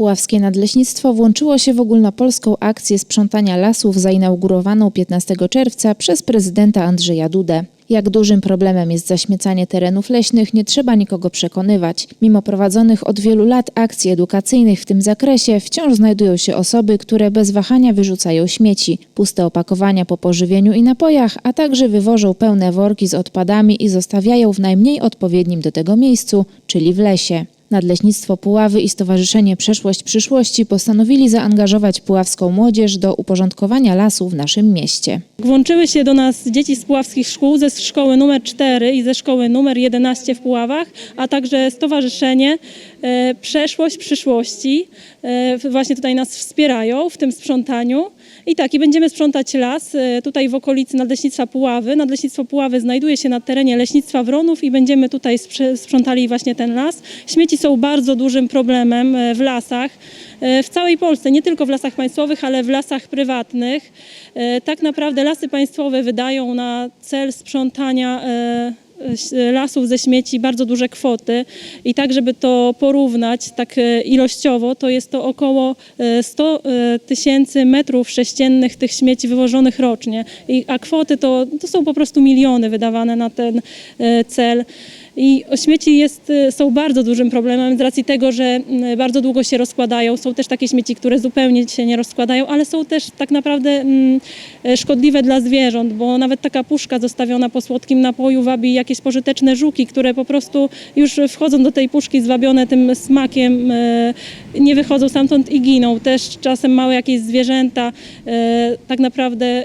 Puławskie Nadleśnictwo włączyło się w ogólnopolską akcję sprzątania lasów zainaugurowaną 15 czerwca przez prezydenta Andrzeja Dudę. Jak dużym problemem jest zaśmiecanie terenów leśnych, nie trzeba nikogo przekonywać. Mimo prowadzonych od wielu lat akcji edukacyjnych w tym zakresie, wciąż znajdują się osoby, które bez wahania wyrzucają śmieci, puste opakowania po pożywieniu i napojach, a także wywożą pełne worki z odpadami i zostawiają w najmniej odpowiednim do tego miejscu, czyli w lesie. Nadleśnictwo Puławy i Stowarzyszenie Przeszłość Przyszłości postanowili zaangażować puławską młodzież do uporządkowania lasu w naszym mieście. Włączyły się do nas dzieci z puławskich szkół, ze szkoły numer 4 i ze szkoły numer 11 w Puławach, a także Stowarzyszenie e, Przeszłość Przyszłości. E, właśnie tutaj nas wspierają w tym sprzątaniu. I tak, i będziemy sprzątać las e, tutaj w okolicy Nadleśnictwa Puławy. Nadleśnictwo Puławy znajduje się na terenie Leśnictwa Wronów i będziemy tutaj sprzątali właśnie ten las. Śmieci są bardzo dużym problemem e, w lasach e, w całej Polsce, nie tylko w lasach państwowych, ale w lasach prywatnych. Tak naprawdę lasy państwowe wydają na cel sprzątania lasów ze śmieci bardzo duże kwoty i tak, żeby to porównać tak e, ilościowo, to jest to około e, 100 e, tysięcy metrów sześciennych tych śmieci wywożonych rocznie, I, a kwoty to, to są po prostu miliony wydawane na ten e, cel. I śmieci jest, y, są bardzo dużym problemem z racji tego, że mm, bardzo długo się rozkładają. Są też takie śmieci, które zupełnie się nie rozkładają, ale są też tak naprawdę mm, e, szkodliwe dla zwierząt, bo nawet taka puszka zostawiona po słodkim napoju wabi jakieś pożyteczne żuki, które po prostu już wchodzą do tej puszki zwabione tym smakiem, e, nie wychodzą stamtąd i giną. Też czasem małe jakieś zwierzęta e, tak naprawdę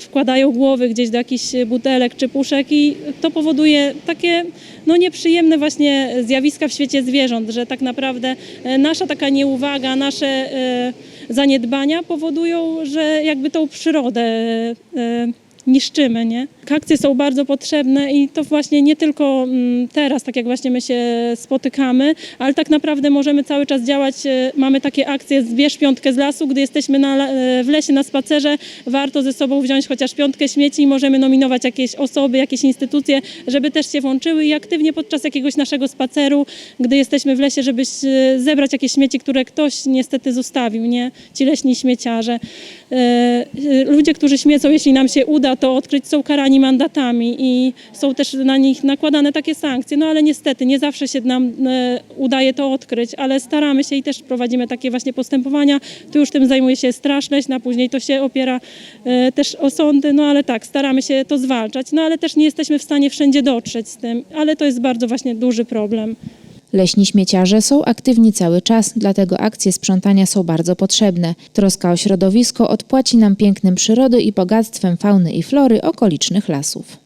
wkładają głowy gdzieś do jakichś butelek czy puszek i to powoduje takie no, nieprzyjemne właśnie zjawiska w świecie zwierząt, że tak naprawdę e, nasza taka nieuwaga, nasze e, zaniedbania powodują, że jakby tą przyrodę e, niszczymy, nie? Akcje są bardzo potrzebne i to właśnie nie tylko mm, teraz, tak jak właśnie my się spotykamy, ale tak naprawdę możemy cały czas działać. e, Mamy takie akcje Zbierz piątkę z lasu, gdy jesteśmy na, e, w lesie na spacerze, warto ze sobą wziąć chociaż piątkę śmieci i możemy nominować jakieś osoby, jakieś instytucje, żeby też się włączyły i aktywnie podczas jakiegoś naszego spaceru, gdy jesteśmy w lesie, żeby e, zebrać jakieś śmieci, które ktoś niestety zostawił, nie? Ci leśni śmieciarze. Ludzie, którzy śmiecą, jeśli nam się uda to odkryć, są karani mandatami i są też na nich nakładane takie sankcje. No ale niestety nie zawsze się nam e, udaje to odkryć, ale staramy się i też prowadzimy takie właśnie postępowania. Tu już tym zajmuje się Straż Leśna, później to się opiera e, też o sądy, no ale tak, staramy się to zwalczać. No ale też nie jesteśmy w stanie wszędzie dotrzeć z tym, ale to jest bardzo właśnie duży problem. Leśni śmieciarze są aktywni cały czas, dlatego akcje sprzątania są bardzo potrzebne. Troska o środowisko odpłaci nam pięknem przyrody i bogactwem fauny i flory okolicznych lasów.